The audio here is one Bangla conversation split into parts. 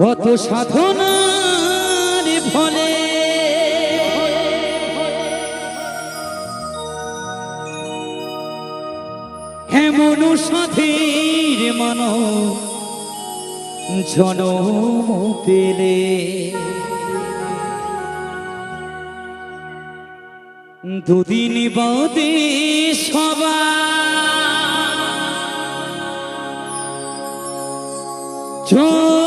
কত সাধনার ফলে। এমন সাথীর মান জনম পেলে দুদিন বাদে চলে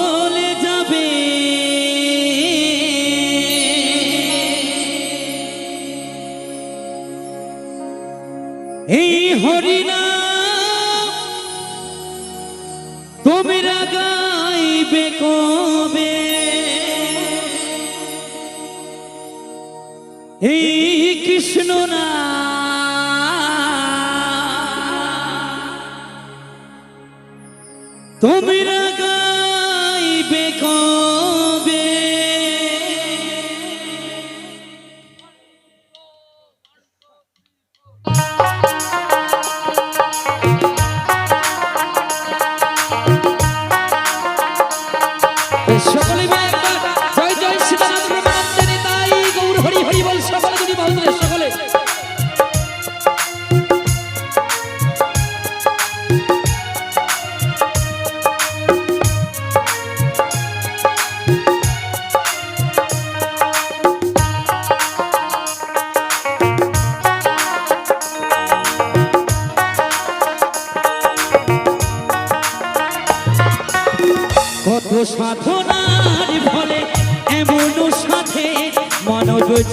এই কৃষ্ণ না। তোমরা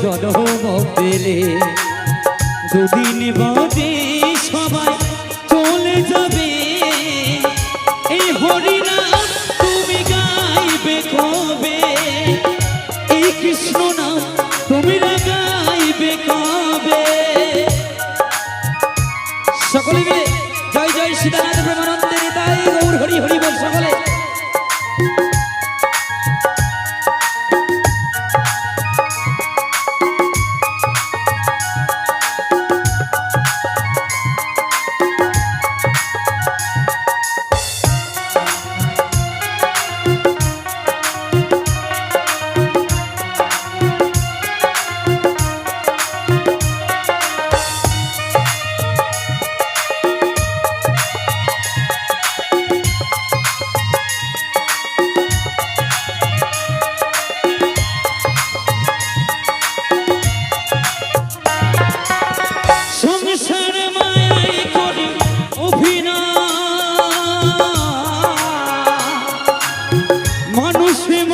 জন্ম পেলে দুদিন বাদে সবাই চলে যাবে। এই হরিনাম তুমি গাইবে কবে? এই কৃষ্ণ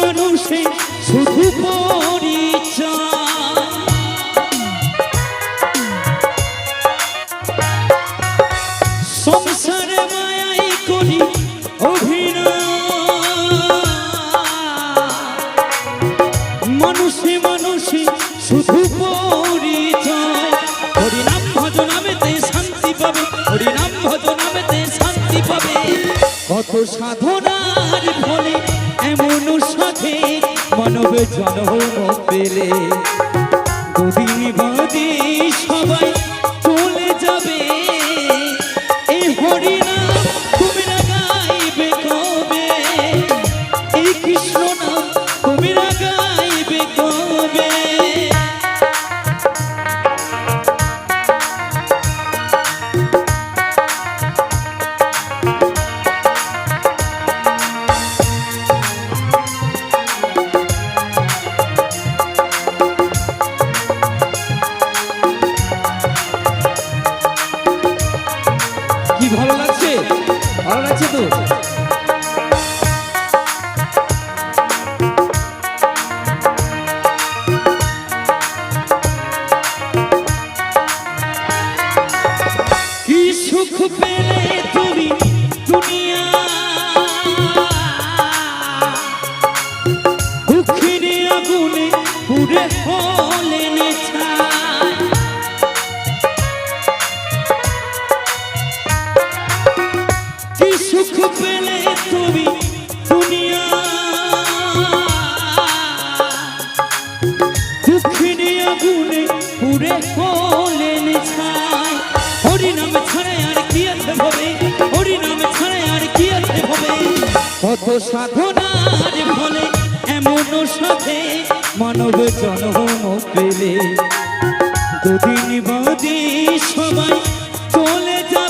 মানুষে শুধু পরিচয়। সংসার মায়াই করি অভিনয়। মানুষে মানুষে শান্তি পাবে, হরিনাম ভজনামেতে শান্তি পাবে। কত সাধনার ফলে এমন সাথে মানব জন্ম পেলে। সবাই ভালো লাগছে? ভালো লাগছে তো? কি সুখ পুরে কোলেন আর কি আছে হবে হরি নাম ছাড়া কত সাধনার ফলে এমন সাথে মানব জন্ম পেলে। দুদিন বাদে সবাই চলে যায়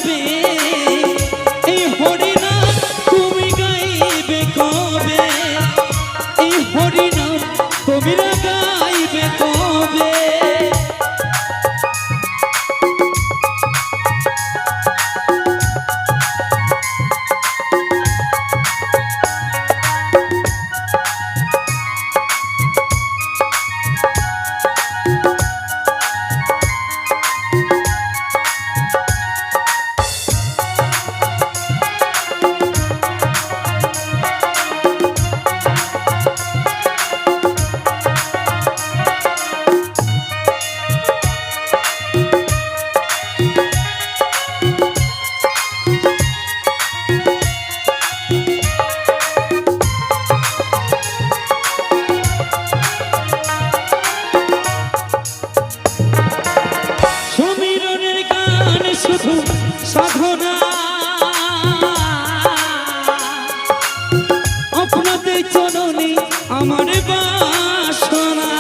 চরণে আমার বাসনা।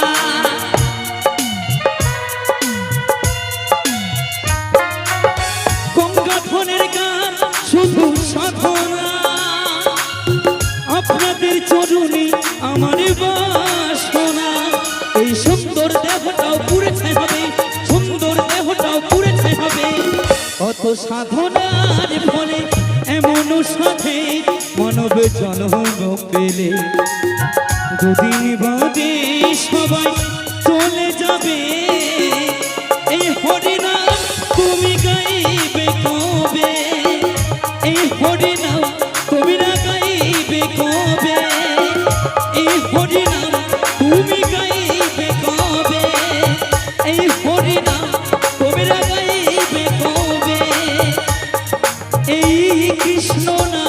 গঙ্গা ফোনের গান শুধু সাধনা। আপনাদের চরণে আমার বাসনা। এই সুন্দর দেহটাও পুড়ে ছাই হবে, সুন্দর দেহটাও পুড়ে ছাই হবে। কত সাধনার ফলে এমন সাথে জন্ম পেলে। দুদিন বাদে সবাই চলে যাবে। এই হরিনাম তুমি গাইবে কবে? এই হরিনাম তুমি না গাইবে কবে? এই হরিনাম তুমি গাইবে কবে? এই হরিনাম তুমি না গাইবে কবে? এই কৃষ্ণ না